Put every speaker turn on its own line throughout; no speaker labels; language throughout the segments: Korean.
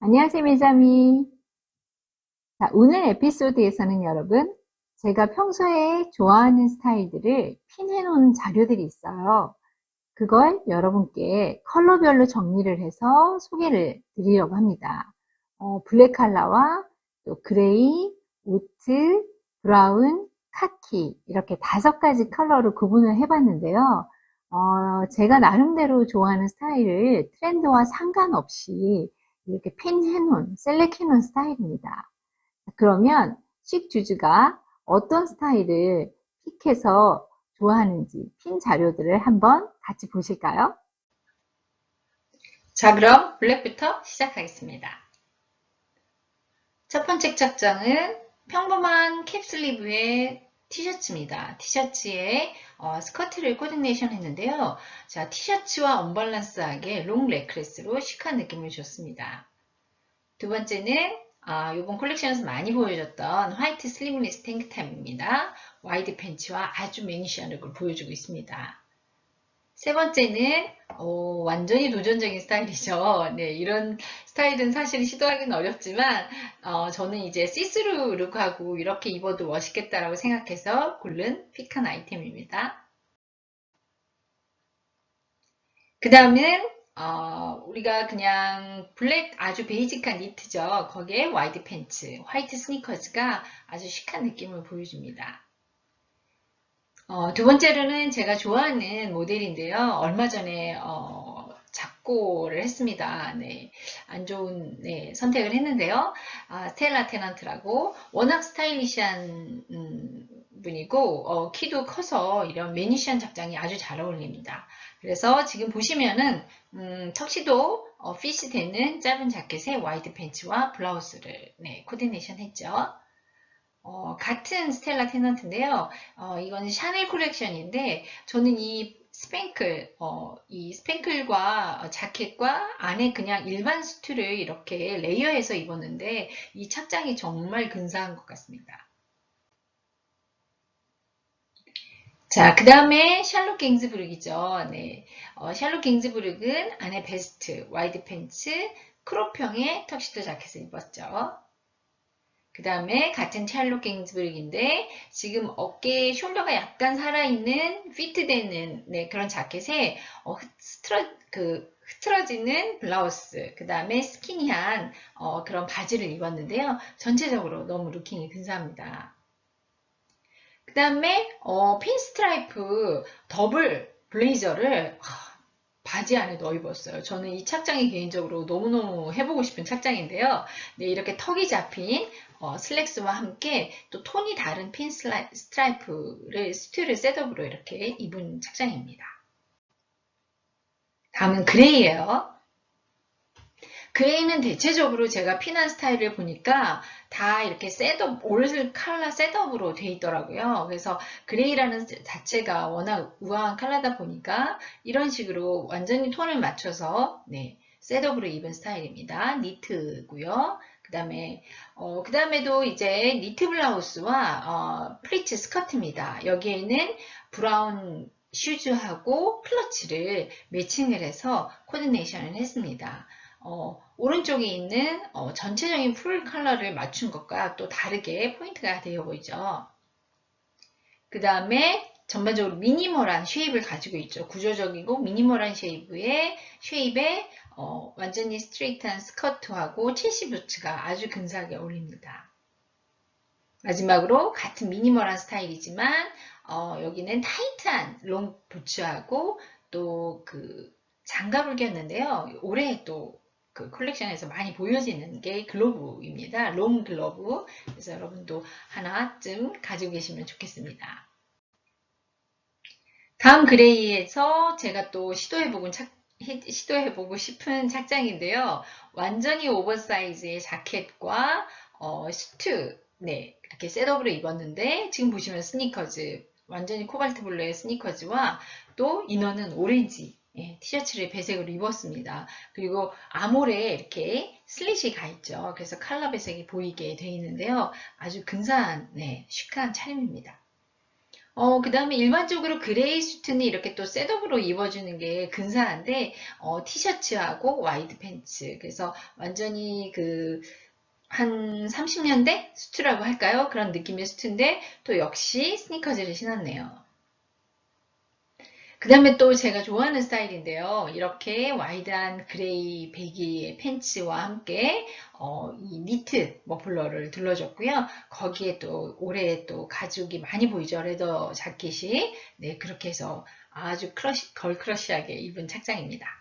안녕하세요, 매자미. 자, 오늘 에피소드에서는 여러분, 제가 평소에 좋아하는 스타일들을 핀해 놓은 자료들이 있어요. 그걸 여러분께 컬러별로 정리를 해서 소개를 드리려고 합니다. 어, 블랙 컬러와 또 그레이, 오트, 브라운, 카키 이렇게 다섯 가지 컬러로 구분을 해봤는데요. 어, 제가 나름대로 좋아하는 스타일을 트렌드와 상관없이 이렇게 핀 해놓은, 셀렉 해놓은 스타일입니다. 그러면 식주주가 어떤 스타일을 픽해서 좋아하는지 핀 자료들을 한번 같이 보실까요?
자, 그럼 블랙부터 시작하겠습니다. 첫 번째 착장은 평범한 캡슬리브의 티셔츠입니다. 티셔츠에 어, 스커트를 코디네이션 했는데요. 자, 티셔츠와 언밸런스하게 롱 넥클래스로 시크한 느낌을 줬습니다. 두 번째는 아, 이번 컬렉션에서 많이 보여줬던 화이트 슬리브리스 탱크탑입니다. 와이드 팬츠와 아주 매니시한 룩을 보여주고 있습니다. 세 번째는 어, 완전히 도전적인 스타일이죠. 네, 이런 스타일은 사실 시도하기는 어렵지만 어, 저는 이제 시스루 룩하고 이렇게 입어도 멋있겠다라고 생각해서 고른 픽한 아이템입니다. 그 다음은 어, 우리가 그냥 블랙 아주 베이직한 니트죠. 거기에 와이드 팬츠, 화이트 스니커즈가 아주 시크한 느낌을 보여줍니다. 어, 두 번째로는 제가 좋아하는 모델인데요. 얼마 전에 어, 작고를 했습니다. 네, 안 좋은 네, 선택을 했는데요. 아, 스텔라 테넌트라고 워낙 스타일리시한 음, 분이고 어, 키도 커서 이런 매니시한 작장이 아주 잘 어울립니다. 그래서 지금 보시면은 음, 턱시도 어, 핏이 되는 짧은 자켓에 와이드 팬츠와 블라우스를 네, 코디네이션 했죠. 어, 같은 스텔라 테넌트인데요. 어, 이거는 샤넬 콜렉션인데 저는 이 스팽클, 어, 이 스팽클과 자켓과 안에 그냥 일반 수트를 이렇게 레이어해서 입었는데 이 착장이 정말 근사한 것 같습니다. 자, 그 다음에 샬롯 갱즈부르크죠. 네. 어, 샬롯 갱즈부르크는 안에 베스트, 와이드 팬츠, 크롭형의 턱시도 자켓을 입었죠. 그 다음에 같은 샬롯 갱즈부르크인데 지금 어깨에 숄더가 약간 살아있는 피트되는 네, 그런 자켓에 어, 흐트러, 그, 흐트러지는 블라우스, 그 다음에 스키니한 어, 그런 바지를 입었는데요. 전체적으로 너무 루킹이 근사합니다. 그 다음에 어, 핀스트라이프 더블 블레이저를 하, 바지 안에 넣어 입었어요. 저는 이 착장이 개인적으로 너무너무 해보고 싶은 착장인데요. 네, 이렇게 턱이 잡힌 어, 슬랙스와 함께 또 톤이 다른 핀 스트라이프를 스튜를 셋업으로 이렇게 입은 착장입니다. 다음은 그레이예요. 그레이는 대체적으로 제가 피난 스타일을 보니까 다 이렇게 셋업, 올 칼라 셋업으로 돼 있더라고요. 그래서 그레이라는 자체가 워낙 우아한 칼라다 보니까 이런 식으로 완전히 톤을 맞춰서 네, 셋업으로 입은 스타일입니다. 니트고요. 그 다음에 어, 그 다음에도 이제 니트 블라우스와 어, 플리츠 스커트입니다. 여기에는 브라운 슈즈하고 클러치를 매칭을 해서 코디네이션을 했습니다. 어, 오른쪽에 있는 어, 전체적인 풀 컬러를 맞춘 것과 또 다르게 포인트가 되어 보이죠. 그 다음에 전반적으로 미니멀한 쉐입을 가지고 있죠. 구조적이고 미니멀한 쉐입의 쉐입에 어, 완전히 스트레이트한 스커트하고 체시 부츠가 아주 근사하게 어울립니다. 마지막으로 같은 미니멀한 스타일이지만 어, 여기는 타이트한 롱 부츠하고 또 그 장갑을 꼈는데요. 올해 또 그 컬렉션에서 많이 보여지는 게 글로브입니다. 롱 글러브. 그래서 여러분도 하나쯤 가지고 계시면 좋겠습니다. 다음 그레이에서 제가 또 시도해보고 착, 시도해보고 싶은 착장인데요. 완전히 오버사이즈의 자켓과 어, 수트, 네, 이렇게 셋업으로 입었는데 지금 보시면 스니커즈, 완전히 코발트 블루의 스니커즈와 또 이너는 오렌지, 예, 티셔츠를 배색으로 입었습니다. 그리고 아몰에 이렇게 슬릿이 가 있죠. 그래서 칼라 배색이 보이게 되어 있는데요. 아주 근사한, 네, 시크한 차림입니다. 어, 그 다음에 일반적으로 그레이 수트는 이렇게 또 셋업으로 입어주는 게 근사한데, 어, 티셔츠하고 와이드 팬츠. 그래서 완전히 그, 한 30년대 수트라고 할까요? 그런 느낌의 수트인데, 또 역시 스니커즈를 신었네요. 그 다음에 또 제가 좋아하는 스타일인데요. 이렇게 와이드한 그레이 배기의 팬츠와 함께 어, 이 니트 머플러를 둘러줬고요. 거기에 또 올해 또 가죽이 많이 보이죠. 레더 자켓이. 네, 그렇게 해서 아주 크러쉬, 걸크러쉬하게 입은 착장입니다.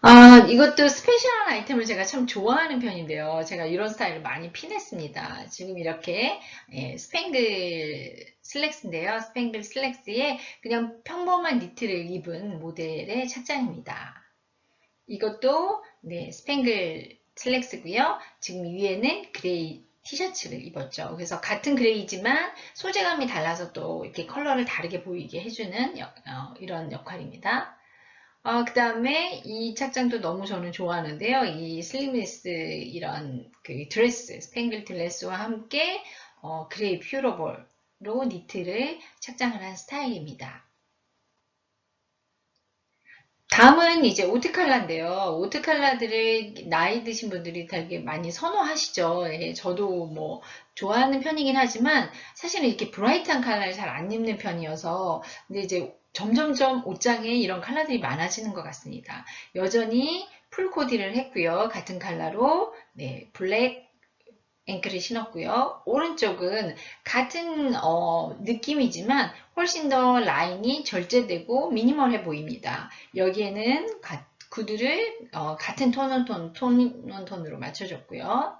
아, 이것도 스페셜한 아이템을 제가 참 좋아하는 편인데요. 제가 이런 스타일을 많이 핀했습니다. 지금 이렇게 예, 스팽글 슬랙스인데요. 스팽글 슬랙스에 그냥 평범한 니트를 입은 모델의 착장입니다. 이것도 네, 스팽글 슬랙스고요. 지금 위에는 그레이 티셔츠를 입었죠. 그래서 같은 그레이지만 소재감이 달라서 또 이렇게 컬러를 다르게 보이게 해주는 역- 어, 이런 역할입니다. 어, 그 다음에 이 착장도 너무 저는 좋아하는데요. 이 슬림리스 이런 그 드레스, 스팽글 드레스와 함께 어, 그레이 퓨러볼로 니트를 착장을 한 스타일입니다. 다음은 이제 오트 칼라인데요. 오트 칼라들을 나이 드신 분들이 되게 많이 선호하시죠. 예, 저도 뭐 좋아하는 편이긴 하지만 사실은 이렇게 브라이트한 컬러를 잘 안 입는 편이어서 근데 이제 점점점 옷장에 이런 컬러들이 많아지는 것 같습니다. 여전히 풀 코디를 했고요. 같은 컬러로 네, 블랙 앵클을 신었고요. 오른쪽은 같은 어, 느낌이지만 훨씬 더 라인이 절제되고 미니멀해 보입니다. 여기에는 가- 구두를 어, 같은 톤온톤, 톤온톤으로 맞춰줬고요.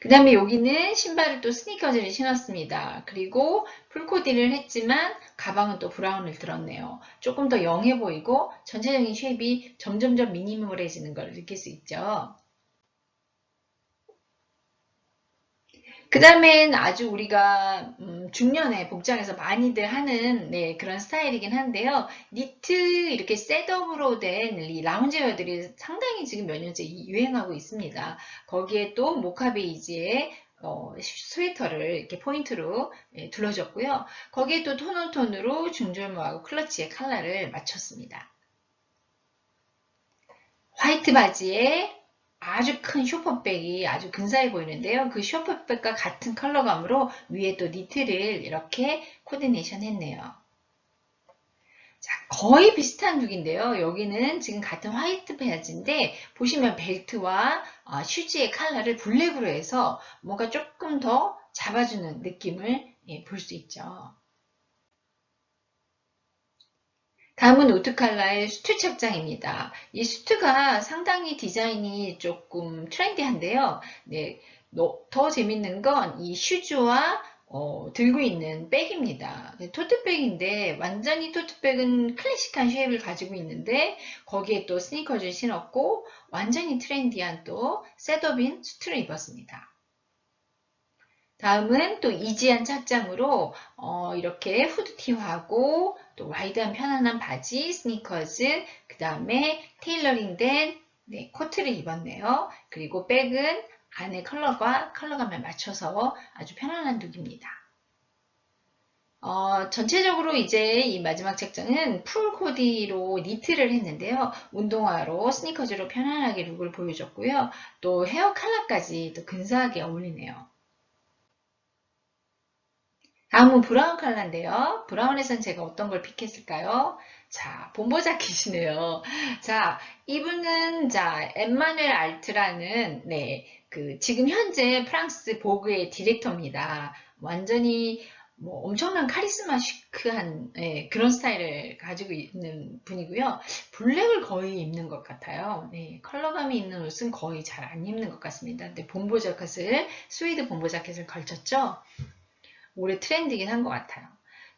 그 다음에 여기는 신발을 또 스니커즈를 신었습니다. 그리고 풀코디를 했지만 가방은 또 브라운을 들었네요. 조금 더 영해 보이고 전체적인 쉐입이 점점점 미니멀해지는 걸 느낄 수 있죠. 그 다음엔 아주 우리가 음, 중년의 복장에서 많이들 하는 네, 그런 스타일이긴 한데요. 니트 이렇게 셋업으로 된 이 라운지웨어들이 상당히 지금 몇 년째 이- 유행하고 있습니다. 거기에 또 모카 베이지의 어, 스웨터를 이렇게 포인트로 예, 둘러줬고요. 거기에 또 톤온톤으로 중절모하고 클러치의 컬러를 맞췄습니다. 화이트 바지에 아주 큰 쇼퍼백이 아주 근사해 보이는데요. 그 쇼퍼백과 같은 컬러감으로 위에 또 니트를 이렇게 코디네이션 했네요. 자, 거의 비슷한 룩인데요. 여기는 지금 같은 화이트 바지인데 보시면 벨트와 어, 슈즈의 컬러를 블랙으로 해서 뭔가 조금 더 잡아주는 느낌을 예, 볼수 있죠. 다음은 오트칼라의 수트 착장입니다. 이 수트가 상당히 디자인이 조금 트렌디한데요. 네, 너- 더 재밌는 건 이 슈즈와 어, 들고 있는 백입니다. 네, 토트백인데 완전히 토트백은 클래식한 쉐입을 가지고 있는데 거기에 또 스니커즈를 신었고 완전히 트렌디한 또 셋업인 수트를 입었습니다. 다음은 또 이지한 착장으로 어, 이렇게 후드티하고 또 와이드한 편안한 바지, 스니커즈, 그 다음에 테일러링된 네, 코트를 입었네요. 그리고 백은 안에 컬러가 컬러감에 맞춰서 아주 편안한 룩입니다. 어, 전체적으로 이제 이 마지막 착장은 풀 코디로 니트를 했는데요. 운동화로 스니커즈로 편안하게 룩을 보여줬고요. 또 헤어 컬러까지 또 근사하게 어울리네요. 다음은 브라운 컬러인데요. 브라운에선 제가 어떤 걸 픽했을까요? 자, 본보 자켓이네요. 자, 이분은 자, 엠마누엘 알트라는 네, 그 지금 현재 프랑스 보그의 디렉터입니다. 완전히 뭐 엄청난 카리스마 시크한 예, 그런 스타일을 가지고 있는 분이고요. 블랙을 거의 입는 것 같아요. 네, 컬러감이 있는 옷은 거의 잘 안 입는 것 같습니다. 근데 본보 자켓을 스웨이드 본보 자켓을 걸쳤죠. 올해 트렌드이긴 한 것 같아요.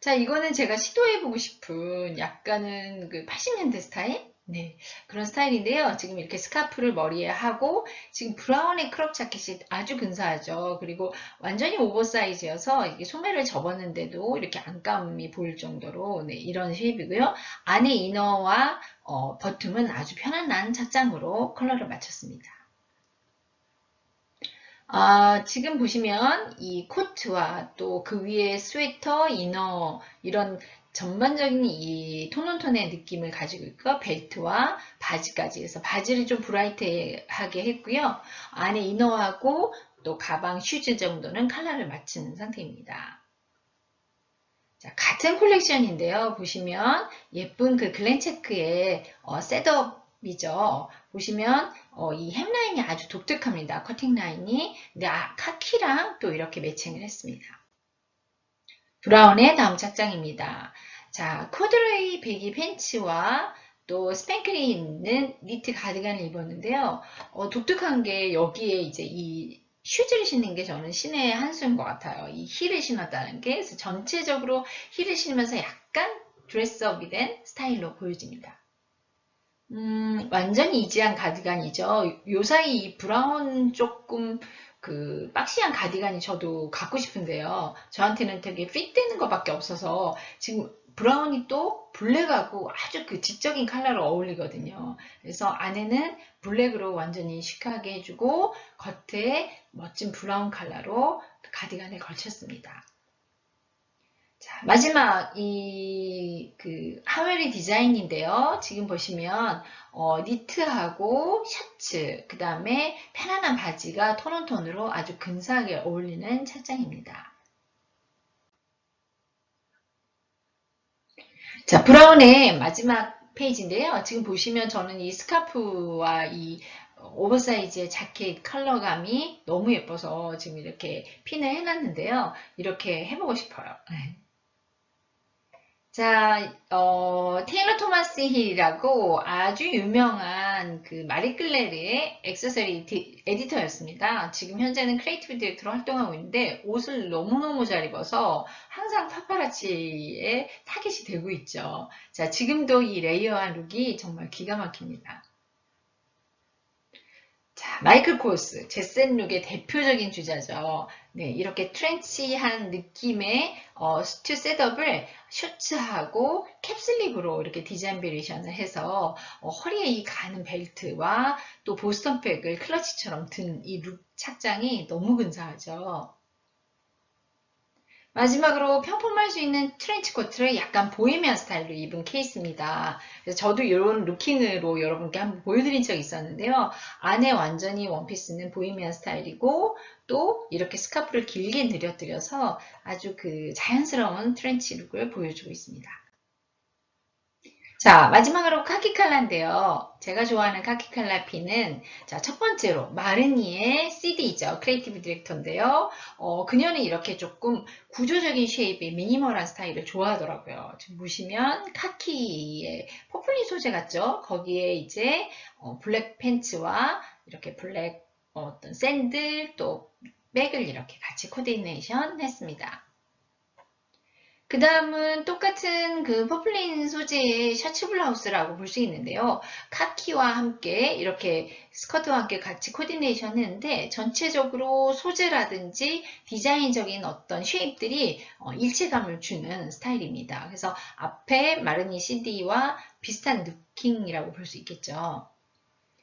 자, 이거는 제가 시도해보고 싶은 약간은 그 80년대 스타일? 네, 그런 스타일인데요. 지금 이렇게 스카프를 머리에 하고, 지금 브라운의 크롭 자켓이 아주 근사하죠. 그리고 완전히 오버사이즈여서 이게 소매를 접었는데도 이렇게 안감이 보일 정도로, 네, 이런 쉐입이고요. 안에 이너와 어, 버튼은 아주 편안한 착장으로 컬러를 맞췄습니다. 아, 지금 보시면 이 코트와 또 그 위에 스웨터, 이너 이런 전반적인 이 톤온톤의 느낌을 가지고 있고 벨트와 바지까지 해서 바지를 좀 브라이트하게 했고요. 안에 이너하고 또 가방, 슈즈 정도는 컬러를 맞추는 상태입니다. 자, 같은 콜렉션인데요. 보시면 예쁜 그 글렌체크의 어, 셋업이죠. 보시면 어, 이 햄라인이 아주 독특합니다. 커팅 라인이. 아, 카키랑 또 이렇게 매칭을 했습니다. 브라운의 다음 착장입니다. 자, 코드레이 배기 팬츠와 또 스팽클이 있는 니트 가디건을 입었는데요. 어, 독특한 게 여기에 이제 이 슈즈를 신는 게 저는 신의 한 수인 것 같아요. 이 힐을 신었다는 게. 그래서 전체적으로 힐을 신으면서 약간 드레스업이 된 스타일로 보여집니다. 음, 완전히 이지한 가디건이죠. 요 사이 이 브라운 조금 그 박시한 가디건이 저도 갖고 싶은데요. 저한테는 되게 핏되는 것밖에 없어서 지금 브라운이 또 블랙하고 아주 그 지적인 컬러로 어울리거든요. 그래서 안에는 블랙으로 완전히 시크하게 해주고 겉에 멋진 브라운 컬러로 가디건을 걸쳤습니다. 자, 마지막 이 그 하웰리 디자인인데요. 지금 보시면 어, 니트하고 셔츠, 그 다음에 편안한 바지가 톤온톤으로 아주 근사하게 어울리는 착장입니다. 자, 브라운의 마지막 페이지인데요. 지금 보시면 저는 이 스카프와 이 오버사이즈의 자켓 컬러감이 너무 예뻐서 지금 이렇게 핀을 해놨는데요. 이렇게 해보고 싶어요. 네. 자, 어, 테일러 토마스 힐이라고 아주 유명한 그 마리 클레르의 액세서리 디- 에디터였습니다. 지금 현재는 크리에이티브 디렉터로 활동하고 있는데 옷을 너무너무 잘 입어서 항상 파파라치에 타겟이 되고 있죠. 자, 지금도 이 레이어한 룩이 정말 기가 막힙니다. 자, 마이클 코스, 제센 룩의 대표적인 주자죠. 네, 이렇게 트렌치한 느낌의 어, 스튜 셋업을 셔츠하고 캡슬립으로 이렇게 디자인 베리에이션을 해서 어, 허리에 이 가는 벨트와 또 보스턴백을 클러치처럼 든 이 룩 착장이 너무 근사하죠. 마지막으로 평범할 수 있는 트렌치 코트를 약간 보헤미안 스타일로 입은 케이스입니다. 그래서 저도 이런 루킹으로 여러분께 한번 보여드린 적이 있었는데요. 안에 완전히 원피스는 보헤미안 스타일이고 또 이렇게 스카프를 길게 늘려뜨려서 아주 그 자연스러운 트렌치 룩을 보여주고 있습니다. 자, 마지막으로 카키 칼라인데요. 제가 좋아하는 카키 칼라 핀은 자, 첫 번째로 마르니의 CD죠. 크리에이티브 디렉터인데요. 어, 그녀는 이렇게 조금 구조적인 쉐입의 미니멀한 스타일을 좋아하더라고요. 지금 보시면 카키의 포플린 소재 같죠? 거기에 이제 어, 블랙 팬츠와 이렇게 블랙 어, 어떤 샌들 또 백을 이렇게 같이 코디네이션 했습니다. 그 다음은 똑같은 그 퍼플린 소재의 셔츠 블라우스라고 볼 수 있는데요. 카키와 함께 이렇게 스커트와 함께 같이 코디네이션 했는데 전체적으로 소재라든지 디자인적인 어떤 쉐입들이 어, 일체감을 주는 스타일입니다. 그래서 앞에 마르니 CD와 비슷한 루킹이라고 볼 수 있겠죠.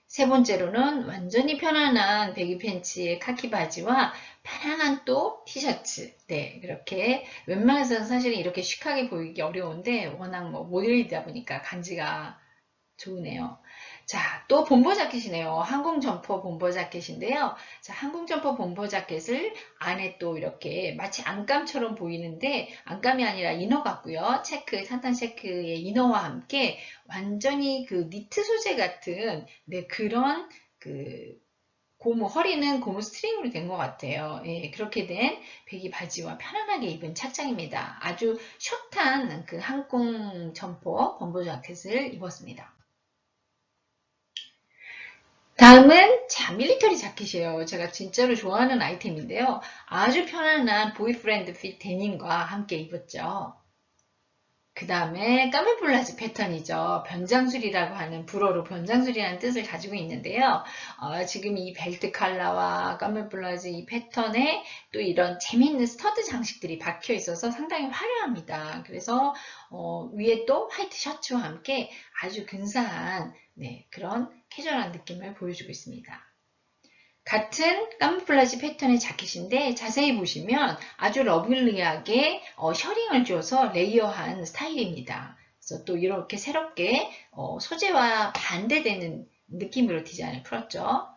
세 번째로는 완전히 편안한 베기 팬츠의 카키 바지와 편안한 또 티셔츠. 네, 그렇게 웬만해서는 사실은 이렇게 시크하게 보이기 어려운데 워낙 뭐 모델이다 보니까 간지가 좋으네요. 자, 또 본보 자켓이네요. 항공 점퍼 본보 자켓인데요. 자, 항공 점퍼 본보 자켓을 안에 또 이렇게 마치 안감처럼 보이는데 안감이 아니라 이너 같고요. 체크, 산탄 체크의 이너와 함께 완전히 그 니트 소재 같은 네, 그런 그 고무, 허리는 고무 스트링으로 된 것 같아요. 예, 그렇게 된 배기 바지와 편안하게 입은 착장입니다. 아주 숏한 그 항공 점퍼 범버 자켓을 입었습니다. 다음은 자 밀리터리 자켓이에요. 제가 진짜로 좋아하는 아이템인데요. 아주 편안한 보이프렌드 핏 데님과 함께 입었죠. 그 다음에 까물블라즈 패턴이죠. 변장술이라고 하는 불어로 변장술이라는 뜻을 가지고 있는데요. 어, 지금 이 벨트 컬러와 까물블라즈 이 패턴에 또 이런 재미있는 스터드 장식들이 박혀 있어서 상당히 화려합니다. 그래서 어, 위에 또 화이트 셔츠와 함께 아주 근사한 네, 그런 캐주얼한 느낌을 보여주고 있습니다. 같은 카모플라지 패턴의 자켓인데 자세히 보시면 아주 러블리하게 어, 셔링을 줘서 레이어한 스타일입니다. 그래서 또 이렇게 새롭게 어, 소재와 반대되는 느낌으로 디자인을 풀었죠.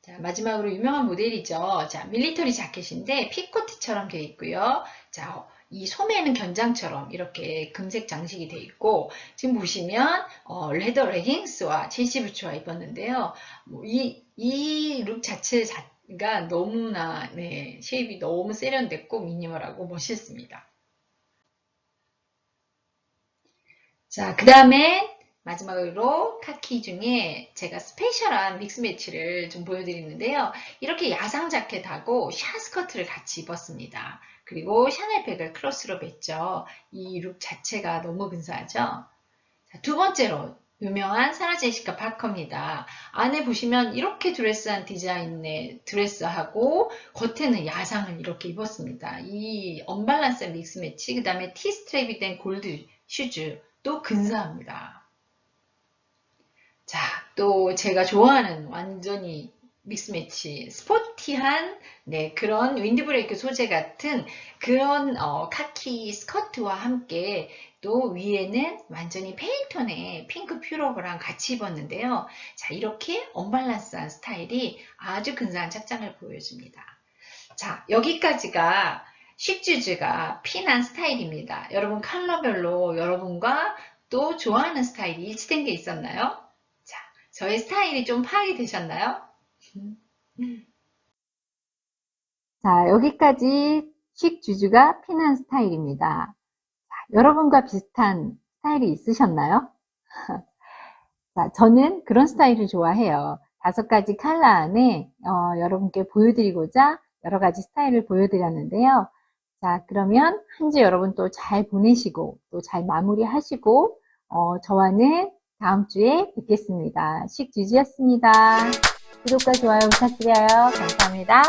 자, 마지막으로 유명한 모델이죠. 자, 밀리터리 자켓인데 피코트처럼 되어 있고요. 자, 이 소매는 견장처럼 이렇게 금색 장식이 되어 있고 지금 보시면 어, 레더 레깅스와 첼시 부츠와 입었는데요. 뭐 이, 이 룩 자체 가 너무나 네, 쉐입이 너무 세련됐고 미니멀하고 멋있습니다. 자, 그 다음에 마지막으로 카키 중에 제가 스페셜한 믹스 매치를 좀 보여드리는데요. 이렇게 야상 자켓하고 샤 스커트를 같이 입었습니다. 그리고 샤넬백을 크로스로 맸죠. 이 룩 자체가 너무 근사하죠. 자, 두 번째로 유명한 사라 제시카 파커입니다. 안에 보시면 이렇게 드레스한 디자인의 드레스하고 겉에는 야상을 이렇게 입었습니다. 이 언밸런스한 믹스 매치, 그 다음에 티 스트랩이 된 골드 슈즈 또 근사합니다. 자, 또 제가 좋아하는 완전히 믹스 매치, 스포티한 네, 그런 윈드브레이크 소재 같은 그런 어, 카키 스커트와 함께 또 위에는 완전히 페인톤의 핑크 퓨러브랑 같이 입었는데요. 자, 이렇게 언밸런스한 스타일이 아주 근사한 착장을 보여줍니다. 자, 여기까지가 식주즈가 핀한 스타일입니다. 여러분 컬러별로 여러분과 또 좋아하는 스타일이 일치된 게 있었나요? 자, 저의 스타일이 좀 파악이 되셨나요?
자, 여기까지 식 주주가 핀한 스타일입니다. 자, 여러분과 비슷한 스타일이 있으셨나요? 자, 저는 그런 스타일을 좋아해요. 다섯 가지 컬러 안에 어, 여러분께 보여드리고자 여러 가지 스타일을 보여드렸는데요. 자, 그러면 한 주 여러분 또 잘 보내시고 또 잘 마무리하시고 어, 저와는 다음 주에 뵙겠습니다. 식주주였습니다. 구독과 좋아요 부탁드려요. 감사합니다.